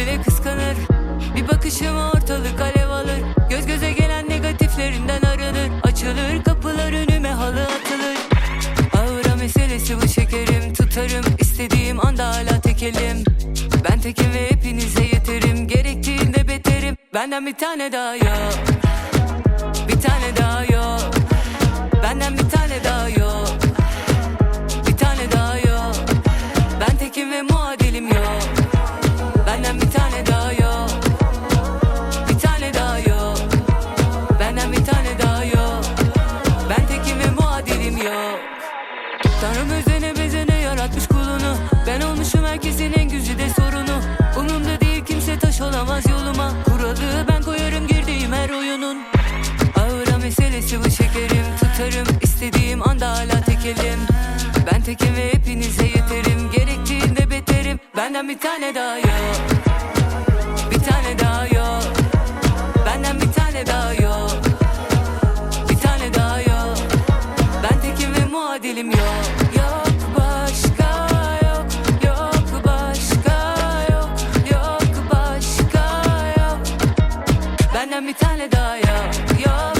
bile kıskanır. Bir bakışıma ortalık alev alır. Göz göze gelen negatiflerinden aranır Açılır kapılar önüme halı atılır. Ağıra meselesi bu şekerim. Tutarım istediğim anda hala tekelim Ben tekim ve hepinize yeterim. Gerektiğinde beterim. Benden bir tane daha yok. Bir tane daha yok. Benden bir tane Tutarım istediğim anda hala tekelim Ben tekim ve hepinize yeterim. Gerektiğinde beterim. Benden bir tane daha yok. Bir tane daha yok. Benden bir tane daha yok. Bir tane daha yok. Ben tekim ve muadilim yok. Benden bir tane daha yok. Yok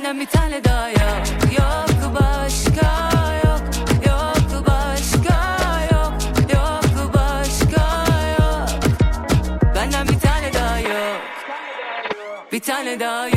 Benden bir tane daha yok. Yok başka yok. Yok başka yok. Yok başka yok. Benden bir tane daha yok. Bir tane daha